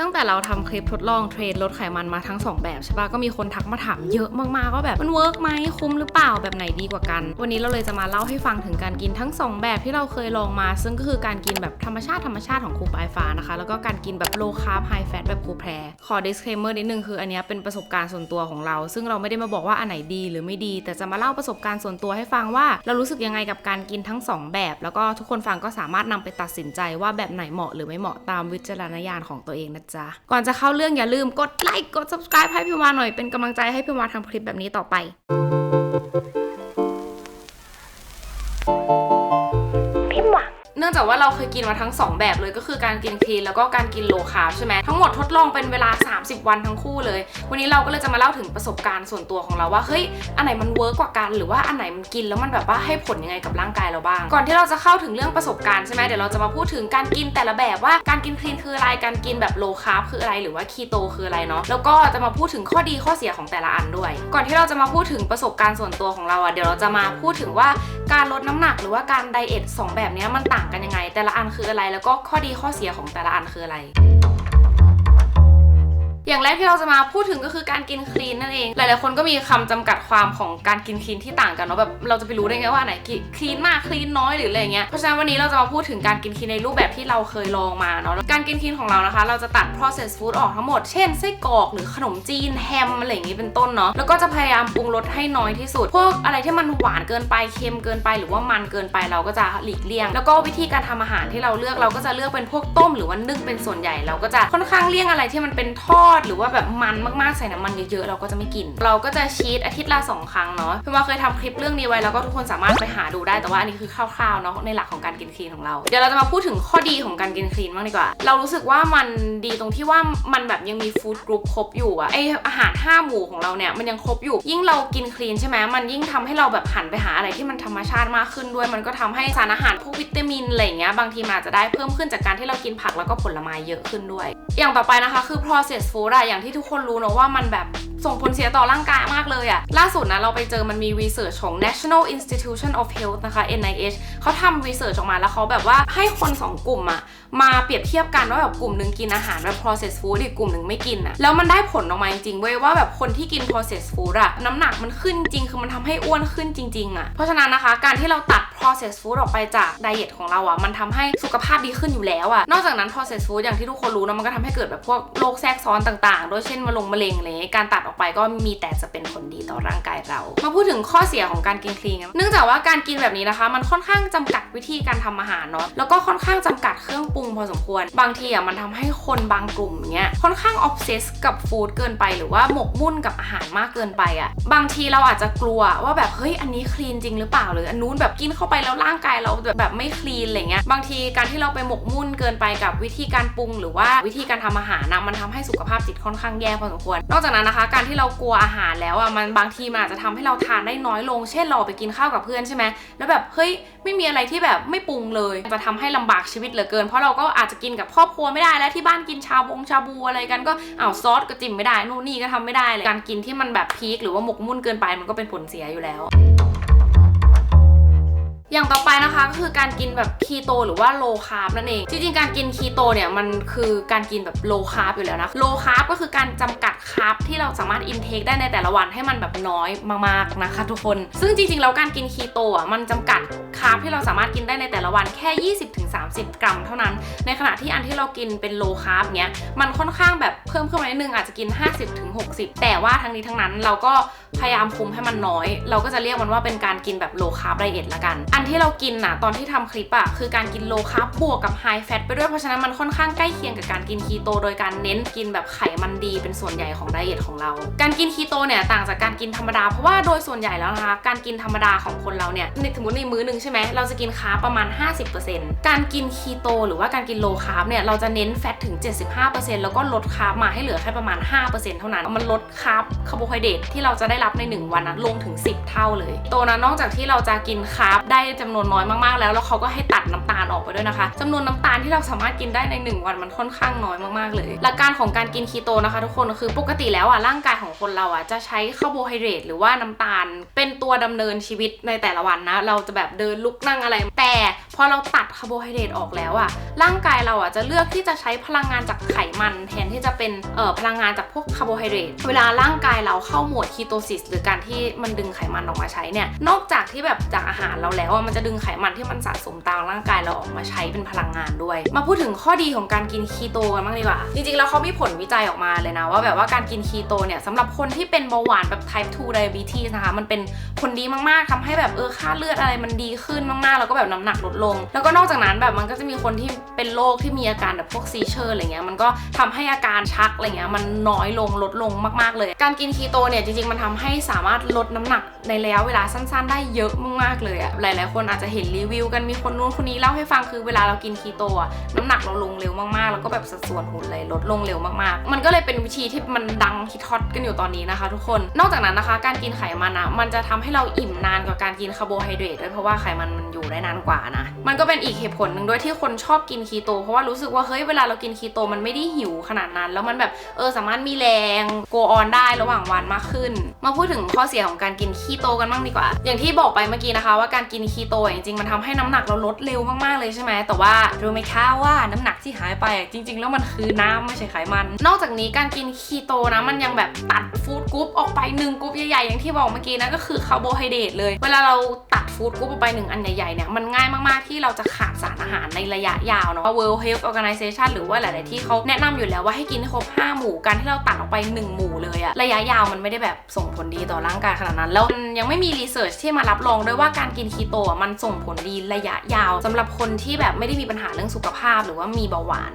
ตั้งแต่เราทำคลิปทดลองเทรนลดไขมันมาทั้ง 2 แบบใช่ปะก็มีคนทักมาถามเยอะมากๆว่าแบบมันเวิร์กไหมคุ้มหรือเปล่าแบบไหนดีกว่ากัน วันนี้เราเลยจะมาเล่าให้ฟังถึงการกินทั้ง 2 แบบที่เราเคยลองมา ซึ่งก็คือการกินแบบธรรมชาติธรรมชาติของครูปลายฟ้านะคะ แล้วก็การกินแบบ low carb high fat แบบครูแพรขอ disclaimer นิดนึงคืออันนี้เป็นประสบการณ์ส่วนตัวของเรา ซึ่งเราไม่ได้มาบอกว่าอันไหนดีหรือไม่ดี แต่จะมาเล่าประสบการณ์ส่วนตัวให้ฟังว่า เรารู้สึกยังไงกับการกินทั้งสองแบบ แล้วก็ทุกคนฟังก็สามารถนำไปตัดสินใจว่าแบบไหนเหมาะหรือไม่เหมาะตามวิจารณญาณของตัวเองนะจ๊ะ ก่อนจะเข้าเรื่องอย่าลืมกดไลค์กด subscribe ให้พิมวาหน่อยเป็นกำลังใจให้พิมวาทำคลิปแบบนี้ต่อไป องจากว่าเราเคยกินมาทั้ง 2 แบบเลยก็คือการกินคลีนแล้วก็การกินโลคาร์บใช่ไหมทั้งหมดทดลองเป็นเวลา 30 วันทั้งคู่เลย วันนี้เราก็เลยจะมาเล่าถึงประสบการณ์ส่วนตัวของเราว่าเฮ้ยอันไหนมันเวิร์กกว่ากันหรือว่าอันไหนมันกินแล้วมันแบบว่าให้ผลยังไงกับร่างกายเราบ้าง ก่อนที่เราจะเข้าถึงเรื่องประสบการณ์ใช่ไหมเดี๋ยวเราจะมาพูดถึงการกินแต่ละแบบว่าการกินคลีนคืออะไรการกินแบบโลคาร์บคืออะไรหรือว่าคีโตคืออะไรเนาะแล้วก็จะมาพูดถึงข้อดีข้อเสียของแต่ละอันด้วย ก่อนที่เราจะมาพูดถึงประสบการณ์ส่วนตัวของเราอะเดี๋ยวเราจะมาพูดถึงว่าการลดน้ำหนักหรือว่าการไดเอทสองแบบนี้มันต่างกันยังไง แต่ละอันคืออะไรแล้วก็ข้อดีข้อเสียของแต่ละอันคืออะไร อย่างแรกที่เราจะมาพูดถึงก็คือการกินคลีนนั่นเอง หลายๆคนก็มีคำจำกัดความของการกินคลีนที่ต่างกันเนาะแบบเราจะไปรู้ได้ไงว่าไหนคลีนมากคลีนน้อยหรืออะไรเงี้ยเพราะฉะนั้นวันนี้เราจะมาพูดถึงการกินคลีนในรูปแบบที่เราเคยลองมาเนาะการกินคลีนของเรานะคะ เราจะตัด processed food ออกทั้งหมด เช่นไส้กรอกหรือขนมจีนแฮมอะไรอย่างงี้เป็นต้นเนาะแล้วก็จะพยายามปรุงรสให้น้อยที่สุด พวกอะไรที่มันหวานเกินไปเค็มเกินไป หรือว่ามันเกินไปเราก็จะหลีกเลี่ยง แล้วก็วิธีการทำอาหารที่เราเลือกเราก็จะเลือกเป็นพวกต้ม หรือว่านึ่งเป็นส่วนใหญ่เราก็จะค่อนข้างเลี่ยงอะไรที่มันเป็นทอดหรือว่าแบบมันมากๆใส่น้ำมันเยอะๆเราก็จะไม่กิน เราก็จะชีตอาทิตย์ละสองครั้งเนาะพี่ว่าเคยทำคลิปเรื่องนี้ไว้แล้วก็ทุกคนสามารถไปหาดูได้แต่ว่าอันนี้คือคร่าวๆเนาะในหลักของการกินคลีนของเรา เดี๋ยวเราจะมาพูดถึงข้อดีของการกินคลีนบ้างดีกว่า เรารู้สึกว่ามันดีตรงที่ว่ามันแบบยังมีฟู้ดกรุ๊ปครบอยู่อะไออาหารห้าหมู่ของเราเนี่ยมันยังครบอยู่ ยิ่งเรากินคลีนใช่ไหมมันยิ่งทำให้เราแบบหันไปหาอะไรที่มันธรรมชาติมากขึ้นด้วย มันก็ทำให้สารอาหารพวกวิตามินอะไรเงี้ยบางทีมันอาจจะได้เพิ่มขึ้นจากการที่เรากินผักแล้วก็ผลไม้เยอะขึ้นด้วย อย่างต่อไปนะคะคือ processed food อะอย่างที่ทุกคนรู้เนอะว่ามันแบบ ส่งผลเสียต่อร่างกายมากเลยอะล่าสุดนะเราไปเจอมันมี research ของ National Institution of Health นะคะ NIH เขาทำ research ออกมาแล้วเขาแบบว่าให้คน 2 กลุ่มอะมาเปรียบเทียบกันว่าแบบกลุ่มหนึ่งกินอาหารแบบ processed food อีกกลุ่มหนึ่งไม่กินอะแล้วมันได้ผลออกมาจริงๆเว้ยว่าแบบคนที่กิน processed food อะน้ำหนักมันขึ้นจริงคือมันทำให้อ้วนขึ้นจริงๆอะเพราะฉะนั้นนะคะ การที่เราตัด processed food ออกไปจากไดเอทของเราอะมันทำให้สุขภาพดีขึ้นอยู่แล้วอะนอกจากนั้น processed food อย่างที่ทุกคนรู้นะมันก็ทำให้เกิดแบบพวกโรคแทรกซ้อนต่างๆ โดยเช่นมะลงมะเร็งอะไรเงี้ยการตัดออกไปก็มีแต่จะเป็นผลดีต่อร่างกายเรา มาพูดถึงข้อเสียของการกินคลีนเนื่องจากว่าการกินแบบนี้นะคะ มันค่อนข้างจำกัดวิธีการทำอาหารเนาะแล้วก็ค่อนข้างจำกัดเครื่องปรุงพอสมควร บางทีอะมันทำให้คนบางกลุ่มเนี้ยค่อนข้างออฟเซสกับฟู้ดเกินไป หรือว่าหมกมุ่นกับอาหารมากเกินไปอะบางทีเราอาจจะกลัวว่าแบบเฮ้ยอันนี้คลีนจริงหรือเปล่าหรืออันนู้นแบบกินเข้าไปแล้วร่างกายเราแบบแบบไม่คลีนอะไรเงี้ยบางทีการที่เราไปหมกมุ่นเกินไปกับวิธีการปรุง หรือว่าวิธีการทำอาหารนะมันทำให้สุขภาพจิตค่อนข้างแย่พอสมควร นอกจากนั้นนะคะการที่เรากลัวอาหารแล้วอะมันบางทีมันอาจจะทำให้เราทานได้น้อยลง เช่นเราไปกินข้าวกับเพื่อนใช่ไหมแล้วแบบเฮ้ยไม่มีอะไรที่แบบไม่ปรุงเลยจะทำให้ลำบากชีวิตเหลือเกิน เพราะเราก็อาจจะกินกับครอบครัวไม่ได้แล้วที่บ้านกินชาบงชาบูอะไรกันก็อ้าวซอสก็จิ้มไม่ได้นู่นนี่ก็ทำไม่ได้เลยการกินที่มันแบบพีคหรือว่าหมกมุ่นเกินไปมันก็เป็นผลเสียอยู่แล้ว อย่างต่อไปนะคะก็คือการกินแบบคีโตหรือว่าโลคาร์บนั่นเอง จริงๆ การกินคีโตเนี่ยมันคือการกินแบบโลคาร์บอยู่แล้วนะ โลคาร์บก็คือการจำกัดคาร์บที่เราสามารถอินเทคได้ในแต่ละวันให้มันแบบน้อยมากๆนะคะทุกคน ซึ่งจริงๆ แล้วการกินคีโตอะมันจำกัดคาร์บที่เราสามารถกินได้ในแต่ละวันแค่ 20-30 กรัม เท่านั้น ในขณะที่อันที่เรากินเป็นโลคาร์บเนี้ยมันค่อนข้างแบบเพิ่มขึ้นมานิดนึงอาจจะกิน 50-60 แต่ว่าทั้งนี้ทั้งนั้นเราก็พยายามคุมให้มันน้อย เราก็จะเรียกมันว่าเป็นการกินแบบโลคาร์บไดเอทละกันอันที่เรากินน่ะตอนที่ทำคลิปอะคือการกินโลคาร์บบวกกับไฮแฟตไปด้วยเพราะฉะนั้นมันค่อนข้างใกล้เคียงกับการกินคีโตโดยการเน้นกินแบบไขมันดีเป็นส่วนใหญ่ของไดเอทของเรา การกินคีโตเนี่ยต่างจากการกินธรรมดาเพราะว่าโดยส่วนใหญ่แล้วนะคะการกินธรรมดาของคนเราเนี่ยสมมติในมื้อหนึ่งใช่ไหมเราจะกินคาร์บประมาณ 50%การกินคีโตหรือว่าการกินโลคาร์บเนี่ยเราจะเน้นแฟตถึง 75%แล้วก็ลดคาร์บมาให้เหลือแค่ประมาณ 5%เท่านั้น มันลดคาร์บคาร์โบไฮเดรตที่เราจะได้รับใน 1 วันนั้นลงถึง 10 เท่าเลยตัวนั้นนอกจากที่เราจะกินคาร์บได้จำนวนน้อยมากๆแล้ว แล้วเขาก็ให้ตัดน้ำตาลออกไปด้วยนะคะจำนวนน้ำตาลที่เราสามารถกินได้ในหนึ่งวันมันค่อนข้างน้อยมากๆเลย หลักการของการกินคีโตนะคะ ทุกคนคือปกติแล้วอะร่างกายของคนเราอะจะใช้คาร์โบไฮเดรตหรือว่าน้ำตาลเป็นตัวดำเนินชีวิตในแต่ละวันนะ เราจะแบบเดินลุกนั่งอะไร แต่พอเราตัดคาร์โบไฮเดรตออกแล้วอะร่างกายเราอะจะเลือกที่จะใช้พลังงานจากไขมันแทนที่จะเป็นเอ่อพลังงานจากพวกคาร์โบไฮเดรตเวลาร่างกายเราเข้าโหมดคีโตซิสหรือการที่มันดึงไขมันออกมาใช้เนี่ยนอกจากที่แบบจากอาหารเราแล้วอะมันจะดึงไขมันที่มันสะสมตามร่างกายเราออกมาใช้เป็นพลังงานด้วย มาพูดถึงข้อดีของการกินคีโตกันบ้างดีกว่า จริงๆ แล้วเขามีผลวิจัยออกมาเลยนะ ว่าแบบว่าการกินคีโตเนี่ยสำหรับคนที่เป็นเบาหวานแบบ type 2 diabetes นะคะ มันเป็นผลดีมากๆทำให้แบบเออค่าเลือดอะไรมันดีขึ้นมากๆ แล้วก็แบบน้ำหนักลดลง แล้วก็นอกจากนั้นแบบมันก็จะมีคนที่เป็นโรคที่มีอาการแบบพวกซีเชอร์อะไรเงี้ยมันก็ทำให้อาการชักอะไรเงี้ยมันน้อยลงลดลงมากๆเลย การกินคีโตเนี่ยจริงๆมันทำให้สามารถลดน้ำหนักในระยะเวลาสั้น ๆ ได้เยอะมากๆเลยอะหลายๆคนอาจจะเห็นรีวิวกันมีคนนู้นคนนี้เล่าให้ฟังคือเวลาเรากินคีโตอะน้ำหนักเราลงเร็วมากๆ แล้วก็แบบสัดส่วนหุ่นเลยลดลงเร็วมากๆ มันก็เลยเป็นวิธีที่มันดังฮิตฮอตกันอยู่ตอนนี้นะคะ ทุกคนนอกจากนั้นนะคะ การกินไขมันอะมันจะทำให้เราอิ่มนานกว่าการกินคาร์โบไฮเดรตด้วยเพราะว่าไขมันมันอยู่ได้นานกว่านะมันก็เป็นอีกเหตุผลหนึ่งด้วยที่คนชอบกินคีโตเพราะว่ารู้สึกว่าเฮ้ยเวลาเรากินคีโตมันไม่ได้หิวขนาดนั้น แล้วมันแบบเออสามารถมีแรงโกออนได้ระหว่างวันมากขึ้น มาพูดถึงข้อเสียของการกินคีโตกันบ้างดีกว่า อย่างที่บอกไปเมื่อกี้นะคะ ว่าการกินคีโตจริงๆมันทำให้น้ำหนักเราลดเร็วมากๆเลยใช่ไหมแต่ว่ารู้ไหมคะว่าน้ำหนักที่หายไปจริง ๆ แล้วมันคือน้ำไม่ใช่ไขมัน นอกจากนี้การกินคีโตนะมันยังแบบตัดฟู้ดกรุ๊ปออกไปหนึ่งกรุ๊ปใหญ่ๆอย่างที่บอกเมื่อกี้นะก็คือคาร์โบไฮเดรตเลย เวลาเราตัดฟู้ดกรุ๊ปออกไปหนึ่งอันใหญ่ๆเนี่ยมันง่ายมากๆที่เราจะขาดสารอาหารในระยะยาวเนาะ World Health Organization หรือว่าหลายๆที่เขาแนะนำอยู่แล้วว่าให้กินครบ5หมู่การที่เราตัดออกไป 1 หมู่เลยอะระยะยาวมันไม่ได้แบบส่งผลดีต่อร่างกายขนาดนั้น แล้วมันยังไม่มีรีเสิร์ชที่มารับรองด้วยว่าการกินคีโตอะมันส่งผลดีระยะยาวสำหรับคนที่แบบไม่ได้มีปัญหาเรื่องสุขภาพหรือว่ามีเบาหวาน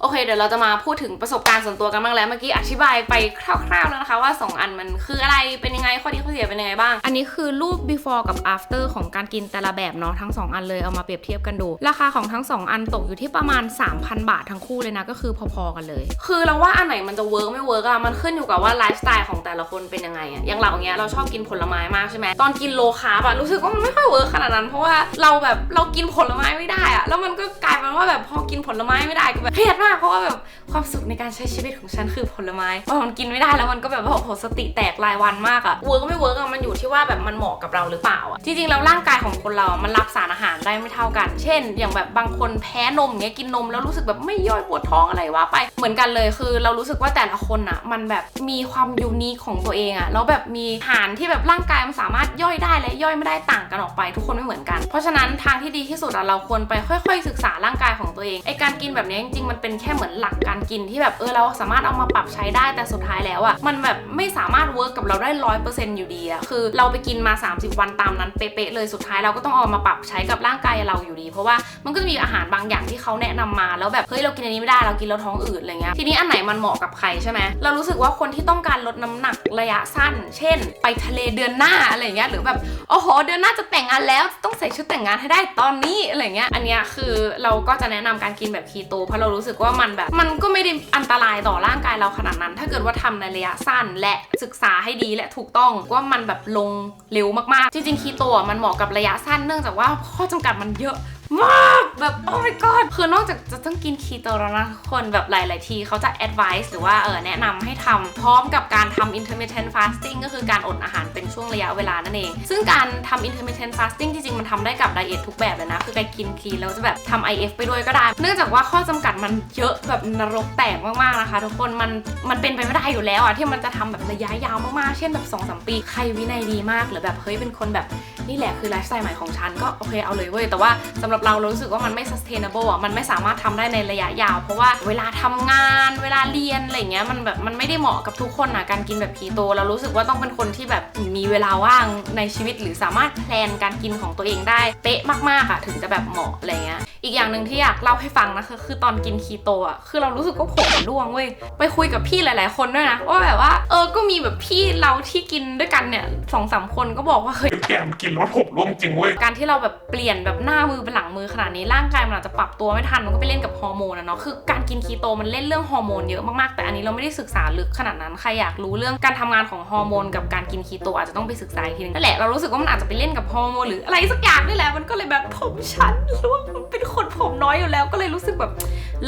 โอเค เดี๋ยวเราจะมาพูดถึงประสบการณ์ส่วนตัวกันบ้างแล้วเมื่อกี้อธิบายไปคร่าวๆแล้วนะคะ ว่า 2 อันมันคืออะไรเป็นยังไงข้อดีข้อเสียเป็นยังไงบ้าง อันนี้คือรูป before กับ after ของการกินแต่ละแบบเนาะทั้ง 2 อันเลยเอามาเปรียบเทียบกันดู ราคาของทั้ง 2 อันตกอยู่ที่ประมาณ 3,000 บาททั้งคู่เลยนะก็คือพอๆกันเลย คือเราว่าอันไหนมันจะเวิร์กไม่เวิร์กอะมันขึ้นอยู่กับว่าไลฟ์สไตล์ของแต่ละคนเป็นยังไงอะอย่างเราเนี้ยเราชอบกินผลไม้มากใช่ไหมตอนกินโลคาร์บอะรู้สึกว่ามันไม่ค่อยเวิร์กขนาดนั้นเพราะว่าเราแบบเรากินผลไม้ไม่ได้อะแล้วมันก็กลายเป็นว่าแบบพอกินผลไม้ไม่ได้ก็แบบเครียดมากเพราะว่าแบบความสุขในการใช้ชีวิตของฉันคือผลไม้พอมันกินไม่ได้แล้วมันก็แบบว่าโอ้โหสติแตกรายวันมากอะเวิร์กก็ไม่เวิร์กอะมันอยู่ที่ว่าแบบมันเหมาะกับเราหรือเปล่าอะจริงๆแล้วร่างกายของคนเรามันรับสารอาหารได้ไม่เท่ากัน เช่น อย่างแบบบางคนแพ้นมเงี้ยกินนมแล้วรู้สึกแบบไม่ย่อยปวดท้องอะไรวะไปเหมือนกันเลยคือ เรารู้สึกว่าแต่ละคนอะมันแบบมีความยูนิคของตัวเองอะแล้วแบบมีอาหารที่แบบร่างกายมันสามารถย่อยได้และย่อยไม่ได้ต่างกันออกไป ทุกคนไม่เหมือนกัน เพราะฉะนั้นทางที่ดีที่สุดอะเราควรไปค่อย ๆ ศึกษาร่างกายของตัวเองไอการกินแบบนี้จริงๆมันเป็นแค่เหมือนหลักการกินที่แบบเออเราสามารถเอามาปรับใช้ได้แต่สุดท้ายแล้วอะมันแบบไม่สามารถเวิร์กกับเราได้ร้อยเปอร์เซ็นต์อยู่ดีอะคือเราไปกินมา 30 วันตามนั้นเป๊ะๆเลยสุดท้ายเราก็ต้องเอามาปรับใช้กับร่างกายเราอยู่ดี เพราะว่ามันก็จะมีอาหารบางอย่างที่เขาแนะนำมาแล้วแบบเฮ้ยเรากินอันนี้ไม่ได้เรากินแล้วท้องอืดอะไรเงี้ยทีนี้อันไหนมันเหมาะกับใครใช่ไหมเรารู้สึกว่าคนที่ต้องการลดน้ำหนักระยะสั้น เช่น ไปทะเลเดือนหน้าอะไรเงี้ยหรือแบบโอ้โหเดือนหน้าจะแต่งงานแล้วต้องใส่ชุดแต่งงานให้ได้ตอนนี้อะไรเงี้ยอันเนี้ยคือเราก็จะแนะนำการกินแบบคีโตเพราะเรารู้สึกว่ามันแบบ มันก็ไม่ได้อันตรายต่อร่างกายเราขนาดนั้น ถ้าเกิดว่าทำในระยะสั้นและศึกษาให้ดีและถูกต้องว่ามันแบบลงเร็วมากๆ จริงๆคีโตอะมันเหมาะกับระยะสั้นเนื่องจากว่าข้อจำกัดมันเยอะ มากแบบโอ้ my god คือนอกจากจะต้องกินคีโตแล้วนะทุกคนแบบหลาย ๆ ทีเขาจะ advice หรือว่าเออแนะนำให้ทำพร้อมกับการทำ intermittent fasting ก็คือการอดอาหารเป็นช่วงระยะเวลานั่นเอง ซึ่งการทำ intermittent fasting จริง ๆ มันทำได้กับไดเอททุกแบบเลยนะ คือการกินคีนแล้วจะแบบทำ IF ไปด้วยก็ได้ เนื่องจากว่าข้อจำกัดมันเยอะแบบนรกแตกมาก ๆ นะคะ ทุกคนมันมันเป็นไปไม่ได้อยู่แล้วอะที่มันจะทำแบบระยะยาวมาก ๆ เช่นแบบ2อสปี ใครวินัยดีมากหรือแบบเฮ้ยเป็นคนแบบนี่แหละคือไลฟ์สไตล์ใหม่ของฉันก็โอเคเอาเลยเว้ยแต่ว่าสำหรับเราเรารู้สึกว่ามันไม่ sustainable อะมันไม่สามารถทำได้ในระยะยาว เพราะว่าเวลาทำงานเวลาเรียนอะไรเงี้ยมันแบบมันไม่ได้เหมาะกับทุกคนนะการกินแบบคีโต เรารู้สึกว่าต้องเป็นคนที่แบบมีเวลาว่างในชีวิต หรือสามารถแพลนการกินของตัวเองได้เป๊ะมากๆอะถึงจะแบบเหมาะอะไรเงี้ยอีกอย่างหนึ่งที่อยากเล่าให้ฟังนะคะคือตอนกินคีโตอะคือเรารู้สึกว่าผมร่วงเว้ยไปคุยกับพี่หลาย ๆ คนด้วยนะว่าแบบว่าเออก็มีแบบพี่เราที่กินด้วยกันเนี่ยสองสามคนก็บอกว่าเฮ้ยแกมกินแล้วผมร่วงจริงเว้ยการที่เราแบบเปลี่ยนแบบหน้ามือเป็นหลังมือขนาดนี้ร่างกายมันอาจจะปรับตัวไม่ทันมันก็ไปเล่นกับฮอร์โมนอะเนาะคือการกินคีโตมันเล่นเรื่องฮอร์โมนเยอะมากๆแต่อันนี้เราไม่ได้ศึกษาลึกขนาดนั้นใครอยากรู้เรื่องการทำงานของฮอร์โมนกับการกินคีโตอาจจะต้องไปศึกษาอีกทีนึงนั่นแหละเรารู้สึกว่ามันอาจจะไปเล่นกับฮอร์โมนหรืออะไรสักอย่างนี่แหละมันก็เลยแบบผมฉันรู้ว่ามันเป็นคนผมน้อยอยู่แล้วก็เลยรู้สึกแบบ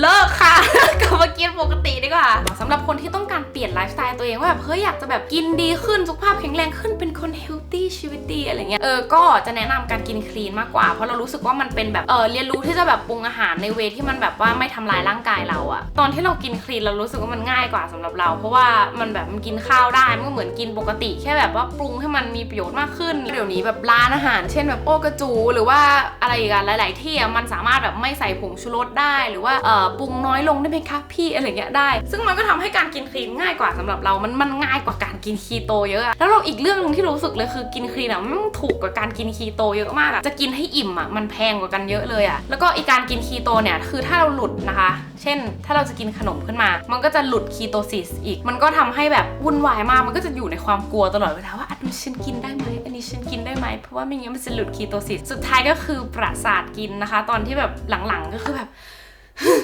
เลิกค่ะกลับมากินปกติดีกว่าสำหรับคนที่ต้องการ ลี่ยนไลฟ์สไตล์ตัวเองว่าแบบเฮ้ยอยากจะแบบกินดีขึ้นสุขภาพแข็งแรงขึ้นเป็นคนเฮลตี้ชีวิตดีอะไรเงี้ยเออก็จะแนะนำการกินคลีนมากกว่า เพราะเรารู้สึกว่ามันเป็นแบบเออเรียนรู้ที่จะแบบปรุงอาหารในเวที่มันแบบว่าไม่ทำลายร่างกายเราอะตอนที่เรากินคลีนเรารู้สึกว่ามันง่ายกว่าสำหรับเรา เพราะว่ามันแบบมันกินข้าวได้มันก็เหมือนกินปกติ แค่แบบว่าปรุงให้มันมีประโยชน์มากขึ้นเดี๋ยวนี้แบบร้านอาหาร เช่นแบบโอกระจู หรือว่าอะไรกันหลาย ๆ ที่อะมันสามารถแบบไม่ใส่ผงชูรสได้ หรือว่าเออปรุงน้อยลงได้ไหมคะพี่อะไรเงี้ยได้ ซึ่งมันก็ทำให้การกินคลีนง่ายายกว่าสำหรับเรา มันมันง่ายกว่าการกินคีโตเยอะ แล้วเราอีกเรื่องหนึงที่รู้สึกเลยคือกินคลีนอะมันถูกกว่าการกินคีโตเยอะมากอะจะกินให้อิ่มอะมันแพงกว่ากันเยอะเลยอะ แล้วก็อีกการกินคีโตเนี่ยคือถ้าเราหลุดนะคะ เช่น ถ้าเราจะกินขนมขึ้นมา มันก็จะหลุดคีโตซิสอีก มันก็ทำให้แบบวุ่นวายมาก มันก็จะอยู่ในความกลัวตลอดเวลาว่าอันนี้ฉันกินได้ไหมอันนี้ฉันกินได้ไหม เพราะว่าไม่งั้นมันจะหลุดคีโตซิส สุดท้ายก็คือประสาทกินนะคะ ตอนที่แบบหลังๆก็คือแบบ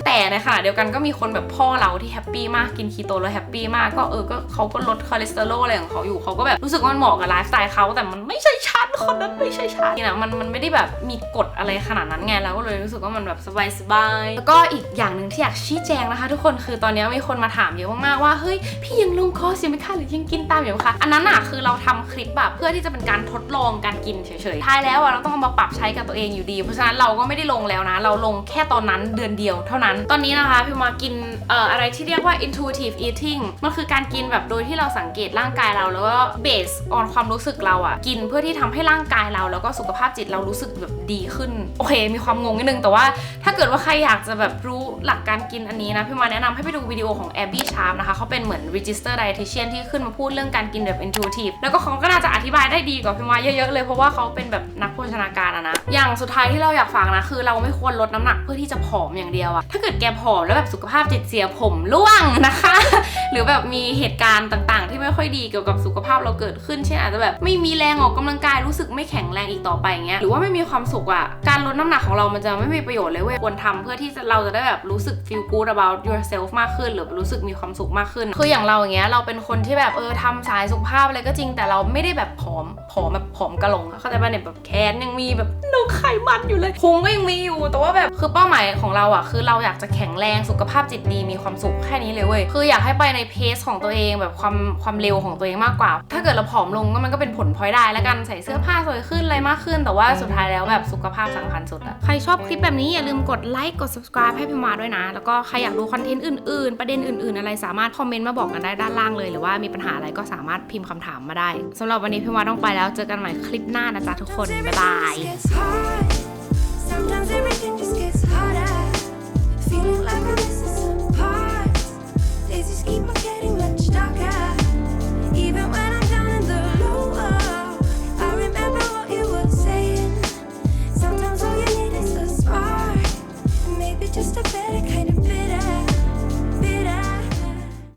แต่นะคะเดียวกันก็มีคนแบบพ่อเราที่แฮปปี้มากกินคีโตแล้วแฮปปี้มากก็เออก็เขาก็ลดคอเลสเตอรอลอะไรของเขาอยู่เขาก็แบบรู้สึกว่ามันเหมาะกับไลฟ์สไตล์เขาแต่มันไม่ใช่ฉัน คนนั้นไม่ใช่ฉันนี่นะมันมันไม่ได้แบบมีกฎอะไรขนาดนั้นไงเราก็เลยรู้สึกว่ามันแบบสบายสบายๆแล้วก็อีกอย่างหนึ่งที่อยากชี้แจงนะคะ ทุกคนคือตอนนี้มีคนมาถามเยอะมากๆว่าเฮ้ยพี่ยังลงคอร์สอยู่ไหมคะหรือยังกินตามอยู่ไหมคะอันนั้นอะคือเราทำคลิปแบบเพื่อที่จะเป็นการทดลองการกินเฉยๆท้ายแล้วอะเราต้องเอามาปรับใช้กับตัวเองอยู่ดี เพราะฉะนั้นเราก็ไม่ได้ลงแล้วนะ เราลงแค่ตอนนั้นเดือนเดียวเท่านั้นตอนนี้นะคะพี่มากินเอ่ออะไรที่เรียกว่า intuitive eating มันคือการกินแบบโดยที่เราสังเกตร่างกายเราแล้วก็ base on ความรู้สึกเราอะกินเพื่อที่ทำให้ร่างกายเราแล้วก็สุขภาพจิตเรารู้สึกแบบดีขึ้น โอเค มีความงงนิดนึง แต่ว่าถ้าเกิดว่าใครอยากจะแบบรู้หลักการกินอันนี้นะพี่มาแนะนำให้ไปดูวิดีโอของ Abby Sharp นะคะเขาเป็นเหมือน register dietitian ที่ขึ้นมาพูดเรื่องการกินแบบ intuitive แล้วก็เขาก็น่าจะอธิบายได้ดีกว่าพี่มาเยอะๆเลยเพราะว่าเขาเป็นแบบนักโภชนาการอะนะอย่างสุดท้ายที่เราอยากฝากนะคือเราไม่ควรลดน้ำหนักเพื่อที่จะผอมอย่างเดียวอะถ้าเกิดแกผอมแล้วแบบสุขภาพจิตเสียผมร่วงนะคะ หรือแบบมีเหตุการณ์ต่างๆ ไม่ค่อยดีเกี่ยวกับสุขภาพเราเกิดขึ้นเช่นอาจจะแบบไม่มีแรงออกกำลังกายรู้สึกไม่แข็งแรงอีกต่อไปเงี้ยหรือว่าไม่มีความสุขอะการลดน้ำหนักของเรามันจะไม่มีประโยชน์เลยเว้ยควรทำเพื่อที่เราจะได้แบบรู้สึก feel good about yourself มากขึ้น หรือรู้สึกมีความสุขมากขึ้น คืออย่างเราอย่างเงี้ยเราเป็นคนที่แบบเออทำสายสุขภาพอะไรก็จริงแต่เราไม่ได้แบบผอมผอมแบบผอมกระหลงเข้าใจป่ะเนี่ยแบบแขนยังมีแบบนกไขมันอยู่เลยพุงก็ยังมีอยู่ แต่ว่าแบบคือเป้าหมายของเราอะคือเราอยากจะแข็งแรงสุขภาพจิตดีมีความสุขแค่นี้เลยเว้ยคืออยากให้ไปในเพสของตัวเองแบบความความเร็วของตัวเองมากกว่า ถ้าเกิดเราผอมลงก็มันก็เป็นผลพลอยได้แล้วกันใส่เสื้อผ้าสวยขึ้นอะไรมากขึ้น แต่ว่าสุดท้ายแล้วแบบสุขภาพสำคัญสุดอะใครชอบคลิปแบบนี้อย่าลืมกดไลค์กด subscribe ให้พิมมาด้วยนะ แล้วก็ใครอยากดูคอนเทนต์อื่นๆ ประเด็นอื่นๆ อะไรสามารถคอมเมนต์มาบอกกันได้ด้านล่างเลย หรือว่ามีปัญหาอะไรก็สามารถพิมพ์คำถามมาได้สำหรับวันนี้พิมมาต้องไปแล้วเจอกันใหม่คลิปหน้านะจ๊ะทุกคนบ๊ายบาย It's hard